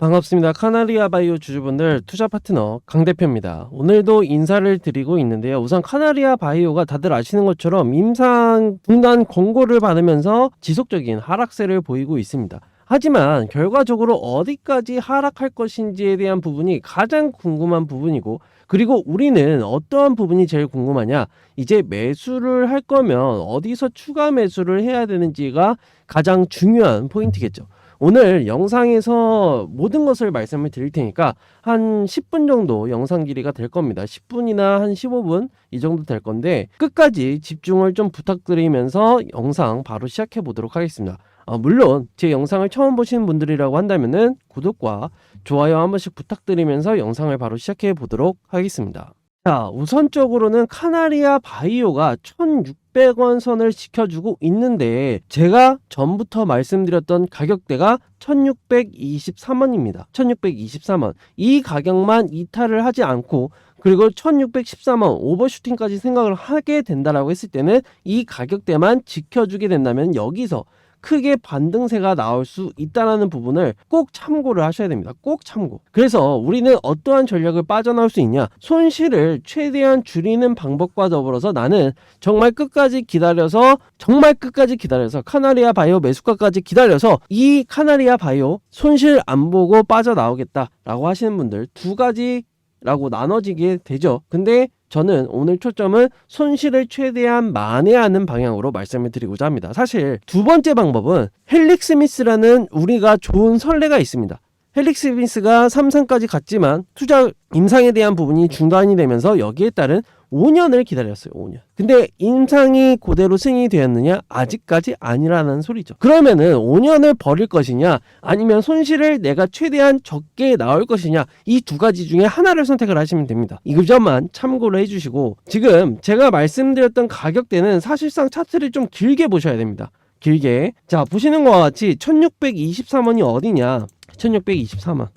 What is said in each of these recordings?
반갑습니다. 카나리아 바이오 주주분들 투자 파트너 강 대표입니다. 오늘도 인사를 드리고 있는데요. 우선 카나리아 바이오가 다들 아시는 것처럼 임상 분단 권고를 받으면서 지속적인 하락세를 보이고 있습니다. 하지만 결과적으로 어디까지 하락할 것인지에 대한 부분이 가장 궁금한 부분이고 그리고 우리는 어떠한 부분이 제일 궁금하냐 이제 매수를 할 거면 어디서 추가 매수를 해야 되는지가 가장 중요한 포인트겠죠. 오늘 영상에서 모든 것을 말씀을 드릴 테니까 한 10분 정도 영상 길이가 될 겁니다. 10분이나 한 15분 이 정도 될 건데 끝까지 집중을 좀 부탁드리면서 영상 바로 시작해 보도록 하겠습니다. 어, 물론 제 영상을 처음 보시는 분들이라고 한다면은 구독과 좋아요 한 번씩 부탁드리면서 영상을 바로 시작해 보도록 하겠습니다. 자, 우선적으로는 카나리아 바이오가 1,600원 선을 지켜주고 있는데 제가 전부터 말씀드렸던 가격대가 1,623원입니다. 1,623원. 이 가격만 이탈을 하지 않고 그리고 1614만 오버슈팅까지 생각을 하게 된다라고 했을 때는 이 가격대만 지켜주게 된다면 여기서 크게 반등세가 나올 수 있다라는 부분을 꼭 참고를 하셔야 됩니다. 꼭 참고. 그래서 우리는 어떠한 전략을 빠져나올 수 있냐? 손실을 최대한 줄이는 방법과 더불어서 나는 정말 끝까지 기다려서 정말 끝까지 기다려서 카나리아 바이오 매수가까지 기다려서 이 카나리아 바이오 손실 안 보고 빠져나오겠다라고 하시는 분들 두 가지라고 나눠지게 되죠. 근데 저는 오늘 초점은 손실을 최대한 만회하는 방향으로 말씀을 드리고자 합니다. 사실 두 번째 방법은 헬릭 스미스라는 우리가 좋은 선례가 있습니다. 헬릭 스미스가 삼성까지 갔지만 투자 임상에 대한 부분이 중단이 되면서 여기에 따른 5년을 기다렸어요. 5년. 근데 임상이 그대로 승인이 되었느냐? 아직까지 아니라는 소리죠. 그러면은 5년을 버릴 것이냐? 아니면 손실을 내가 최대한 적게 나올 것이냐? 이 두 가지 중에 하나를 선택을 하시면 됩니다. 이 점만 참고를 해주시고 지금 제가 말씀드렸던 가격대는 사실상 차트를 좀 길게 보셔야 됩니다. 길게. 자, 보시는 것과 같이 1623원이 어디냐? 1623원.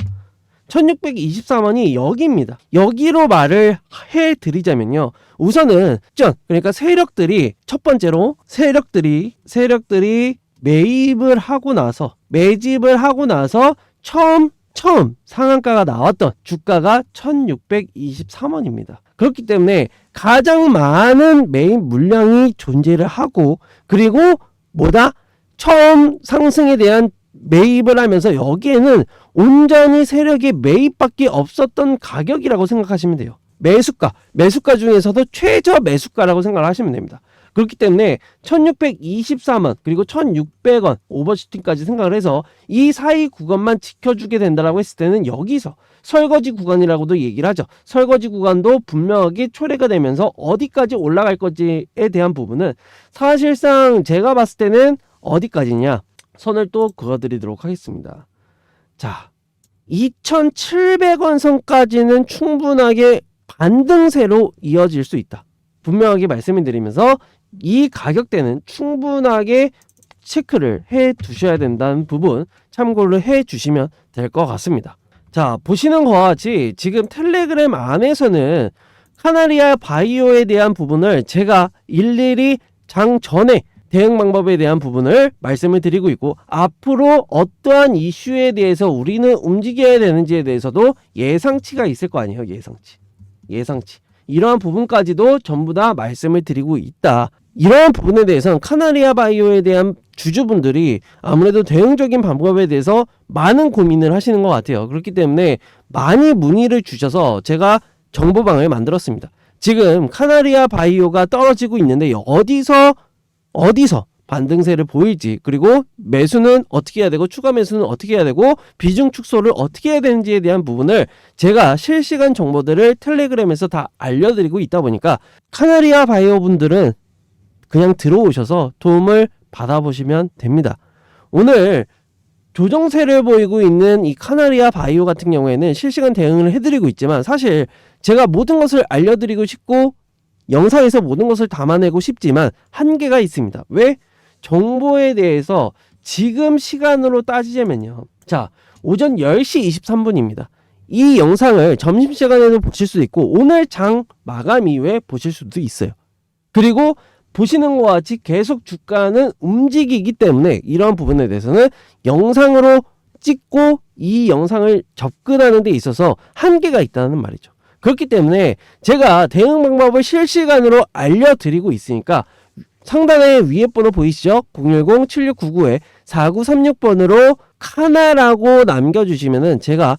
1624원이 여기입니다. 여기로 말을 해 드리자면요. 우선은 전 그러니까 세력들이 첫 번째로 세력들이 세력들이 매입을 하고 나서 매집을 하고 나서 처음 처음 상한가가 나왔던 주가가 1623원입니다. 그렇기 때문에 가장 많은 매입 물량이 존재를 하고 그리고 뭐다? 처음 상승에 대한 매입을 하면서 여기에는 온전히 세력의 매입밖에 없었던 가격이라고 생각하시면 돼요. 매수가, 매수가 중에서도 최저 매수가라고 생각을 하시면 됩니다. 그렇기 때문에 1623원 그리고 1600원 오버슈팅까지 생각을 해서 이 사이 구간만 지켜주게 된다라고 했을 때는 여기서 설거지 구간이라고도 얘기를 하죠. 설거지 구간도 분명하게 초래가 되면서 어디까지 올라갈 건지에 대한 부분은 사실상 제가 봤을 때는 어디까지냐 선을 또 그어드리도록 하겠습니다. 자, 2,700원 선까지는 충분하게 반등세로 이어질 수 있다. 분명하게 말씀을 드리면서 이 가격대는 충분하게 체크를 해 두셔야 된다는 부분 참고를 해 주시면 될 것 같습니다. 자, 보시는 것과 같이 지금 텔레그램 안에서는 카나리아 바이오에 대한 부분을 제가 일일이 장 전에 대응 방법에 대한 부분을 말씀을 드리고 있고 앞으로 어떠한 이슈에 대해서 우리는 움직여야 되는지에 대해서도 예상치가 있을 거 아니에요 예상치. 예상치. 이러한 부분까지도 전부 다 말씀을 드리고 있다. 이러한 부분에 대해서는 카나리아 바이오에 대한 주주분들이 아무래도 대응적인 방법에 대해서 많은 고민을 하시는 것 같아요. 그렇기 때문에 많이 문의를 주셔서 제가 정보방을 만들었습니다. 지금 카나리아 바이오가 떨어지고 있는데 어디서 어디서 반등세를 보일지 그리고 매수는 어떻게 해야 되고 추가 매수는 어떻게 해야 되고 비중 축소를 어떻게 해야 되는지에 대한 부분을 제가 실시간 정보들을 텔레그램에서 다 알려드리고 있다 보니까 카나리아 바이오 분들은 그냥 들어오셔서 도움을 받아보시면 됩니다. 오늘 조정세를 보이고 있는 이 카나리아 바이오 같은 경우에는 실시간 대응을 해드리고 있지만 사실 제가 모든 것을 알려드리고 싶고 영상에서 모든 것을 담아내고 싶지만 한계가 있습니다. 왜? 정보에 대해서 지금 시간으로 따지자면요. 자, 오전 10시 23분입니다. 이 영상을 점심시간에도 보실 수도 있고 오늘 장 마감 이후에 보실 수도 있어요. 그리고 보시는 것과 같이 계속 주가는 움직이기 때문에 이러한 부분에 대해서는 영상으로 찍고 이 영상을 접근하는 데 있어서 한계가 있다는 말이죠. 그렇기 때문에 제가 대응 방법을 실시간으로 알려드리고 있으니까 상단에 위에 번호 보이시죠? 010-7699-4936번으로 카나라고 남겨주시면은 제가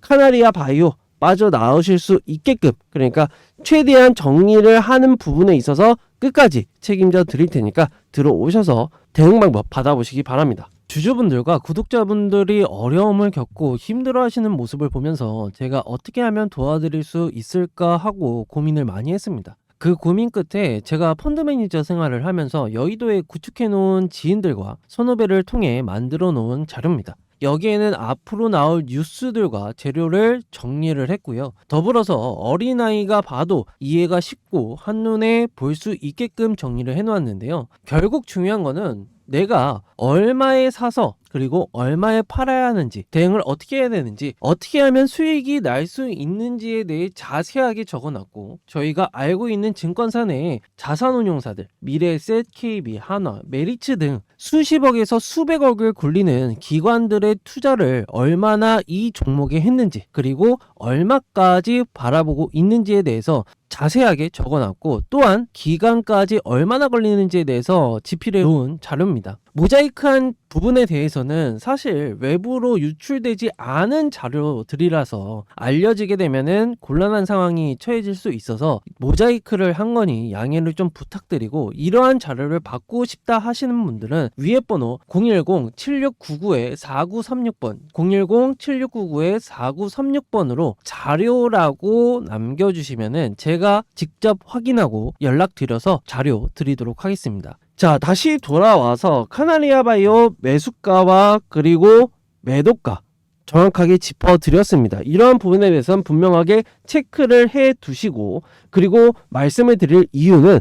카나리아 바이오 빠져나오실 수 있게끔 그러니까 최대한 정리를 하는 부분에 있어서 끝까지 책임져 드릴 테니까 들어오셔서 대응 방법 받아보시기 바랍니다. 주주분들과 구독자분들이 어려움을 겪고 힘들어하시는 모습을 보면서 제가 어떻게 하면 도와드릴 수 있을까 하고 고민을 많이 했습니다. 그 고민 끝에 제가 펀드 매니저 생활을 하면서 여의도에 구축해 놓은 지인들과 선후배를 통해 만들어 놓은 자료입니다. 여기에는 앞으로 나올 뉴스들과 재료를 정리를 했고요. 더불어서 어린아이가 봐도 이해가 쉽고 한눈에 볼 수 있게끔 정리를 해놓았는데요. 결국 중요한 거는 내가 얼마에 사서 그리고 얼마에 팔아야 하는지 대응을 어떻게 해야 되는지 어떻게 하면 수익이 날 수 있는지에 대해 자세하게 적어놨고 저희가 알고 있는 증권사 내에 자산운용사들 미래에셋, KB, 한화, 메리츠 등 수십억에서 수백억을 굴리는 기관들의 투자를 얼마나 이 종목에 했는지 그리고 얼마까지 바라보고 있는지에 대해서 자세하게 적어놨고 또한 기간까지 얼마나 걸리는지에 대해서 지필해 놓은 자료입니다. 모자이크한 부분에 대해서는 사실 외부로 유출되지 않은 자료들이라서 알려지게 되면은 곤란한 상황이 처해질 수 있어서 모자이크를 한 거니 양해를 좀 부탁드리고 이러한 자료를 받고 싶다 하시는 분들은 위에 번호 010-7699-4936번 010-7699-4936번으로 자료라고 남겨주시면은 제가 직접 확인하고 연락드려서 자료 드리도록 하겠습니다. 자, 다시 돌아와서 카나리아 바이오 매수가와 그리고 매도가 정확하게 짚어드렸습니다. 이러한 부분에 대해서는 분명하게 체크를 해 두시고 그리고 말씀을 드릴 이유는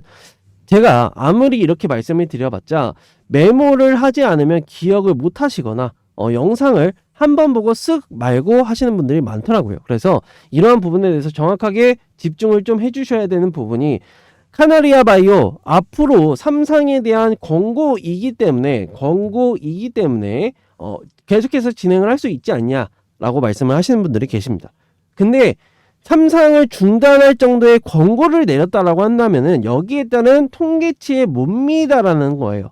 제가 아무리 이렇게 말씀을 드려봤자 메모를 하지 않으면 기억을 못 하시거나 어, 영상을 한 번 보고 쓱 말고 하시는 분들이 많더라고요. 그래서 이러한 부분에 대해서 정확하게 집중을 좀 해주셔야 되는 부분이 카나리아 바이오 앞으로 삼상에 대한 권고이기 때문에 권고이기 때문에 어, 계속해서 진행을 할 수 있지 않냐라고 말씀을 하시는 분들이 계십니다. 근데 삼상을 중단할 정도의 권고를 내렸다라고 한다면은 여기에 따른 통계치에 못 미다라는 거예요.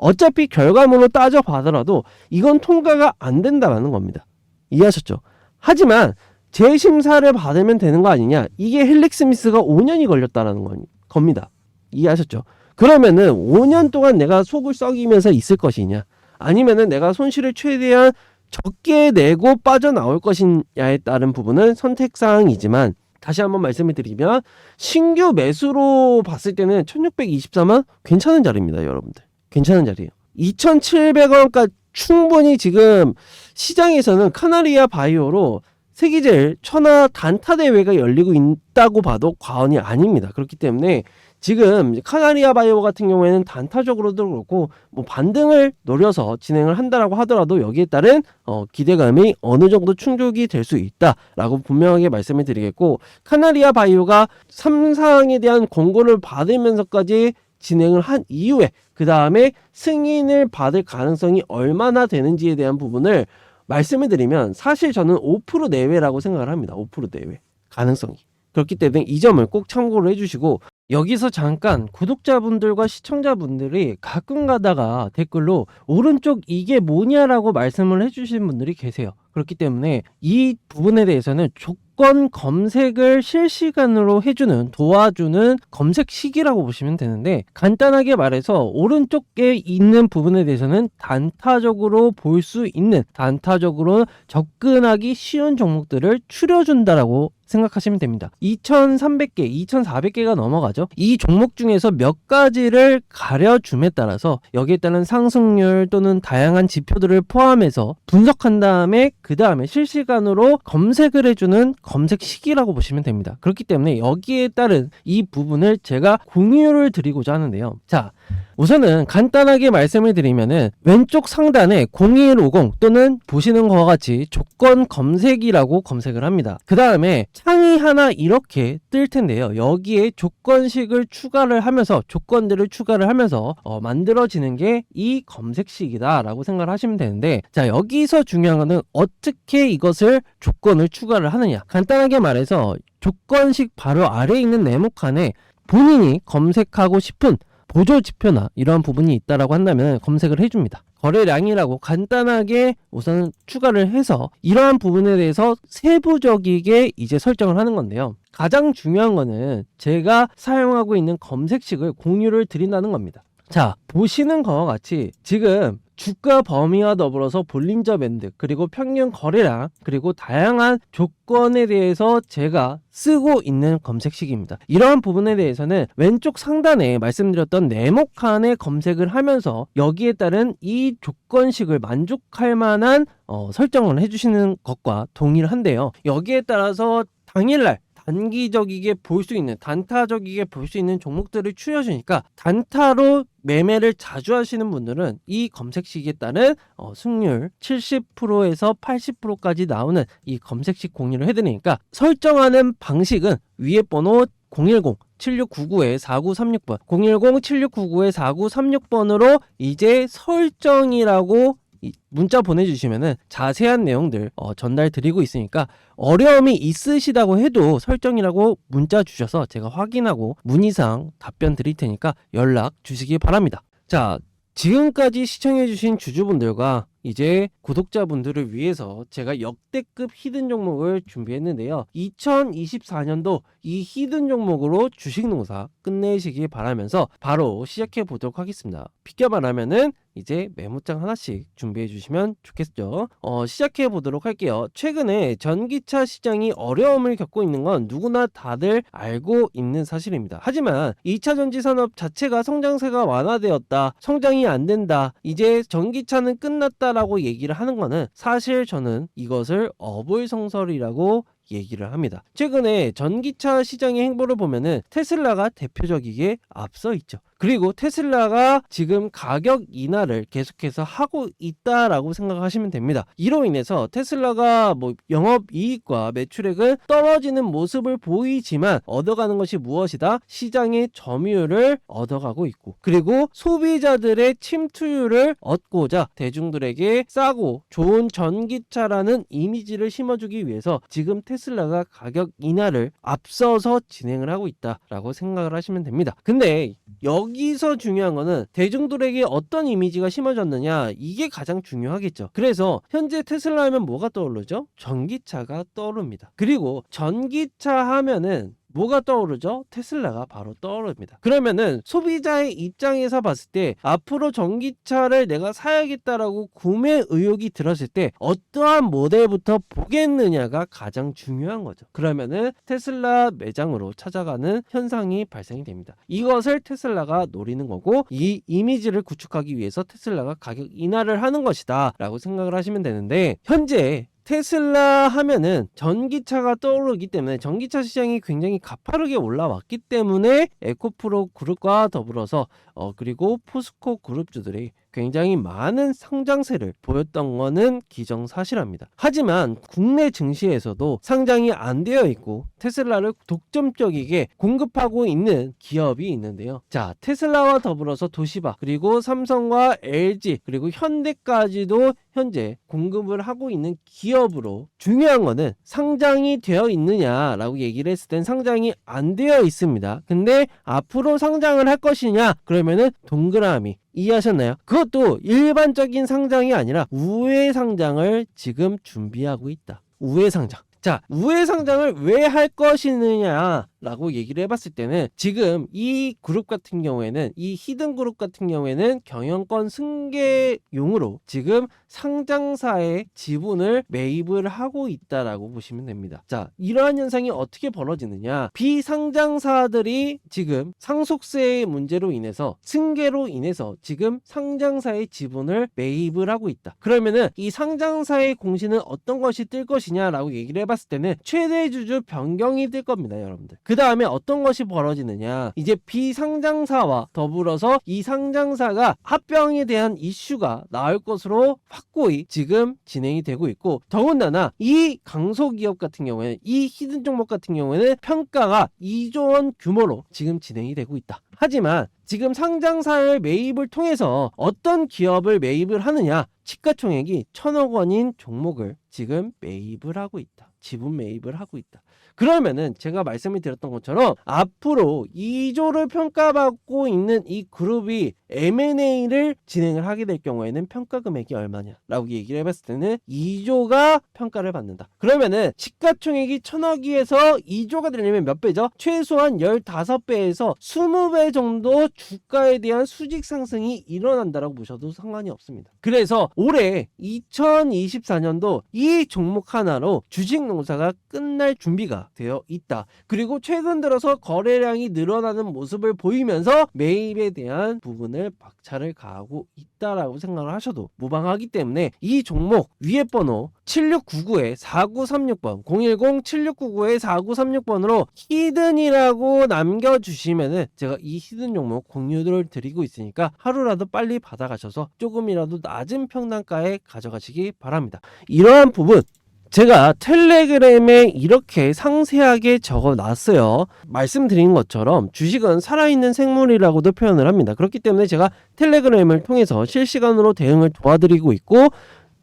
어차피 결과물로 따져 봐더라도 이건 통과가 안 된다라는 겁니다. 이해하셨죠? 하지만 재심사를 받으면 되는 거 아니냐? 이게 헬릭 스미스가 5년이 걸렸다라는 거- 겁니다. 이해하셨죠? 그러면은 5년 동안 내가 속을 썩이면서 있을 것이냐? 아니면은 내가 손실을 최대한 적게 내고 빠져나올 것이냐에 따른 부분은 선택사항이지만 다시 한번 말씀을 드리면 신규 매수로 봤을 때는 1623원 괜찮은 자리입니다, 여러분들. 괜찮은 자리예요. 2,700원까지 충분히 지금 시장에서는 카나리아 바이오로 세계제일 천하 단타 대회가 열리고 있다고 봐도 과언이 아닙니다. 그렇기 때문에 지금 카나리아 바이오 같은 경우에는 단타적으로도 그렇고 뭐 반등을 노려서 진행을 한다라고 하더라도 여기에 따른 어, 기대감이 어느 정도 충족이 될 수 있다라고 분명하게 말씀을 드리겠고 카나리아 바이오가 삼상에 대한 권고를 받으면서까지 진행을 한 이후에 그 다음에 승인을 받을 가능성이 얼마나 되는지에 대한 부분을 말씀을 드리면 사실 저는 5% 내외라고 생각을 합니다. 5% 내외 가능성이 그렇기 때문에 이 점을 꼭 참고를 해주시고 여기서 잠깐 구독자분들과 시청자분들이 가끔 가다가 댓글로 오른쪽 이게 뭐냐라고 말씀을 해주신 분들이 계세요. 그렇기 때문에 이 부분에 대해서는 조 건 검색을 실시간으로 해주는 도와주는 검색 시기라고 보시면 되는데 간단하게 말해서 오른쪽에 있는 부분에 대해서는 단타적으로 볼 수 있는 단타적으로 접근하기 쉬운 종목들을 추려준다라고 생각하시면 됩니다. 2,300개, 2,400개가 넘어가죠. 이 종목 중에서 몇 가지를 가려줌에 따라서 여기에 따른 상승률 또는 다양한 지표들을 포함해서 분석한 다음에 그 다음에 실시간으로 검색을 해주는 검색 시기라고 보시면 됩니다. 그렇기 때문에 여기에 따른 이 부분을 제가 공유를 드리고자 하는데요. 자, 우선은 간단하게 말씀을 드리면은 왼쪽 상단에 0150 또는 보시는 것과 같이 조건 검색이라고 검색을 합니다. 그 다음에 창이 하나 이렇게 뜰 텐데요. 여기에 조건식을 추가를 하면서 조건들을 추가를 하면서 어, 만들어지는 게 이 검색식이다라고 생각을 하시면 되는데 자 여기서 중요한 거는 어떻게 이것을 조건을 추가를 하느냐 간단하게 말해서 조건식 바로 아래에 있는 네모 칸에 본인이 검색하고 싶은 보조 지표나 이러한 부분이 있다라고 한다면 검색을 해줍니다. 거래량이라고 간단하게 우선 추가를 해서 이러한 부분에 대해서 세부적이게 이제 설정을 하는 건데요. 가장 중요한 거는 제가 사용하고 있는 검색식을 공유를 드린다는 겁니다. 자, 보시는 것과 같이 지금 주가 범위와 더불어서 볼린저 밴드 그리고 평균 거래량 그리고 다양한 조건에 대해서 제가 쓰고 있는 검색식입니다. 이러한 부분에 대해서는 왼쪽 상단에 말씀드렸던 네모칸에 검색을 하면서 여기에 따른 이 조건식을 만족할 만한 어, 설정을 해주시는 것과 동일한데요. 여기에 따라서 당일날 단기적이게 볼 수 있는 단타적이게 볼 수 있는 종목들을 추려주니까 단타로 매매를 자주 하시는 분들은 이 검색식에 따른 어, 승률 70%에서 80%까지 나오는 이 검색식 공유를 해드리니까 설정하는 방식은 위에 번호 010 7699-4936번 010-7699-4936번으로 이제 설정이라고 이 문자 보내주시면은 자세한 내용들 어, 전달 드리고 있으니까 어려움이 있으시다고 해도 설정이라고 문자 주셔서 제가 확인하고 문의사항 답변 드릴 테니까 연락 주시기 바랍니다. 자, 지금까지 시청해주신 주주분들과 이제 구독자분들을 위해서 제가 역대급 히든 종목을 준비했는데요. 2024년도 이 히든 종목으로 주식 농사 끝내시기 바라면서 바로 시작해 보도록 하겠습니다. 비껴 말하면은 이제 메모장 하나씩 준비해 주시면 좋겠죠. 어, 시작해 보도록 할게요. 최근에 전기차 시장이 어려움을 겪고 있는 건 누구나 다들 알고 있는 사실입니다. 하지만 2차 전지 산업 자체가 성장세가 완화되었다. 성장이 안 된다. 이제 전기차는 끝났다 라고 얘기를 하는 거는 사실 저는 이것을 어불성설이라고 얘기를 합니다. 최근에 전기차 시장의 행보를 보면은 테슬라가 대표적이게 앞서 있죠. 그리고 테슬라가 지금 가격 인하를 계속해서 하고 있다라고 생각하시면 됩니다. 이로 인해서 테슬라가 뭐 영업 이익과 매출액은 떨어지는 모습을 보이지만 얻어가는 것이 무엇이다? 시장의 점유율을 얻어가고 있고 그리고 소비자들의 침투율을 얻고자 대중들에게 싸고 좋은 전기차라는 이미지를 심어주기 위해서 지금 테슬라가 가격 인하를 앞서서 진행을 하고 있다라고 생각을 하시면 됩니다. 근데 여기 서 중요한 거는 대중들에게 어떤 이미지가 심어졌느냐 이게 가장 중요하겠죠. 그래서 현재 테슬라 하면 뭐가 떠오르죠? 전기차가 떠오릅니다. 그리고 전기차 하면은 뭐가 떠오르죠? 테슬라가 바로 떠오릅니다. 그러면은 소비자의 입장에서 봤을 때 앞으로 전기차를 내가 사야겠다라고 구매 의욕이 들었을 때 어떠한 모델부터 보겠느냐가 가장 중요한 거죠. 그러면은 테슬라 매장으로 찾아가는 현상이 발생이 됩니다. 이것을 테슬라가 노리는 거고 이 이미지를 구축하기 위해서 테슬라가 가격 인하를 하는 것이다 라고 생각을 하시면 되는데 현재 테슬라 하면은 전기차가 떠오르기 때문에 전기차 시장이 굉장히 가파르게 올라왔기 때문에 에코프로 그룹과 더불어서 어 그리고 포스코 그룹주들이 굉장히 많은 상장세를 보였던 거는 기정사실합니다. 하지만 국내 증시에서도 상장이 안 되어 있고 테슬라를 독점적이게 공급하고 있는 기업이 있는데요. 자, 테슬라와 더불어서 도시바 그리고 삼성과 LG 그리고 현대까지도 현재 공급을 하고 있는 기업으로 중요한 거는 상장이 되어 있느냐라고 얘기를 했을 땐 상장이 안 되어 있습니다. 근데 앞으로 상장을 할 것이냐 그러면은 동그라미 이해하셨나요? 그것도 일반적인 상장이 아니라 우회 상장을 지금 준비하고 있다. 우회 상장. 자, 우회 상장을 왜 할 것이느냐 라고 얘기를 해봤을 때는 지금 이 그룹 같은 경우에는 이 히든 그룹 같은 경우에는 경영권 승계용으로 지금 상장사의 지분을 매입을 하고 있다라고 보시면 됩니다. 자, 이러한 현상이 어떻게 벌어지느냐? 비상장사들이 지금 상속세의 문제로 인해서 승계로 인해서 지금 상장사의 지분을 매입을 하고 있다. 그러면은 이 상장사의 공시는 어떤 것이 뜰 것이냐라고 얘기를 해봤 봤을 때는 최대 주주 변경이 될 겁니다, 여러분들. 그 다음에 어떤 것이 벌어지느냐? 이제 비상장사와 더불어서 이 상장사가 합병에 대한 이슈가 나올 것으로 확고히 지금 진행이 되고 있고 더군다나 이 강소기업 같은 경우에는 이 히든 종목 같은 경우에는 평가가 2조 원 규모로 지금 진행이 되고 있다. 하지만 지금 상장사의 매입을 통해서 어떤 기업을 매입을 하느냐? 시가총액이 천억 원인 종목을 지금 매입을 하고 있다. 지분 매입을 하고 있다. 그러면은 제가 말씀을 드렸던 것처럼 앞으로 2조를 평가받고 있는 이 그룹이 M&A를 진행을 하게 될 경우에는 평가 금액이 얼마냐라고 얘기를 해봤을 때는 2조가 평가를 받는다. 그러면은 시가총액이 천억이에서 2조가 되려면 몇 배죠? 최소한 15배에서 20배 정도 주가에 대한 수직 상승이 일어난다라고 보셔도 상관이 없습니다. 그래서 올해 2024년도 이 종목 하나로 주식 농사가 끝날 준비가 되어 있다. 그리고 최근 들어서 거래량이 늘어나는 모습을 보이면서 매입에 대한 부분을 박차를 가하고 있다라고 생각을 하셔도 무방하기 때문에 이 종목 위에 번호 7699에 4936번 010-7699에 4936번으로 히든이라고 남겨주시면은 제가 이 히든 종목 공유를 드리고 있으니까 하루라도 빨리 받아가셔서 조금이라도 낮은 평단가에 가져가시기 바랍니다. 이러한 부분 제가 텔레그램에 이렇게 상세하게 적어 놨어요. 말씀드린 것처럼 주식은 살아있는 생물이라고도 표현을 합니다. 그렇기 때문에 제가 텔레그램을 통해서 실시간으로 대응을 도와드리고 있고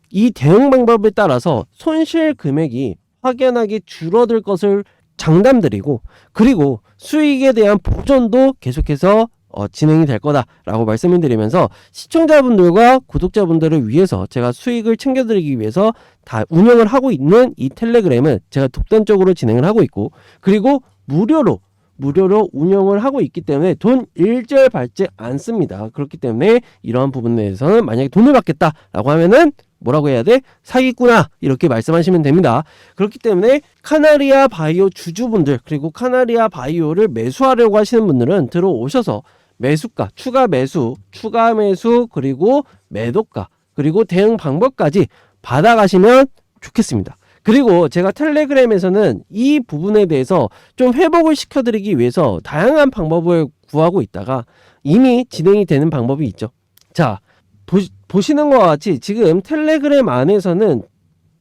이 대응 방법에 따라서 손실 금액이 확연하게 줄어들 것을 장담드리고 그리고 수익에 대한 보전도 계속해서 어, 진행이 될 거다라고 말씀을 드리면서 시청자분들과 구독자분들을 위해서 제가 수익을 챙겨드리기 위해서 다 운영을 하고 있는 이 텔레그램은 제가 독단적으로 진행을 하고 있고 그리고 무료로 무료로 운영을 하고 있기 때문에 돈 일절 받지 않습니다. 그렇기 때문에 이러한 부분에 대해서는 만약에 돈을 받겠다라고 하면은 뭐라고 해야 돼? 사기꾼아 이렇게 말씀하시면 됩니다. 그렇기 때문에 카나리아 바이오 주주분들 그리고 카나리아 바이오를 매수하려고 하시는 분들은 들어오셔서 매수가, 추가 매수, 추가 매수 그리고 매도가 그리고 대응 방법까지 받아가시면 좋겠습니다. 그리고 제가 텔레그램에서는 이 부분에 대해서 좀 회복을 시켜드리기 위해서 다양한 방법을 구하고 있다가 이미 진행이 되는 방법이 있죠. 자, 보, 시 는 것과 같이 지금 텔레그램 안에서는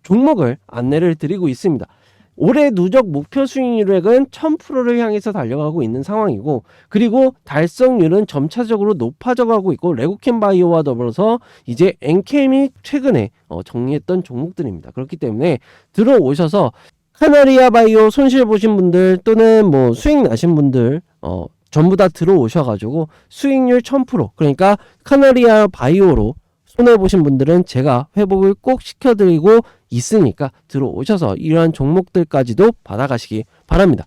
종목을 안내를 드리고 있습니다. 올해 누적 목표 수익률액은 1000%를 향해서 달려가고 있는 상황이고 그리고 달성률은 점차적으로 높아져 가고 있고 레고캠 바이오와 더불어서 이제 엔캠이 최근에 어, 정리했던 종목들입니다. 그렇기 때문에 들어오셔서 카나리아 바이오 손실 보신 분들 또는 뭐 수익 나신 분들 어, 전부 다 들어오셔가지고 수익률 1000% 그러니까 카나리아 바이오로 손해 보신 분들은 제가 회복을 꼭 시켜드리고 있으니까 들어오셔서 이러한 종목들까지도 받아가시기 바랍니다.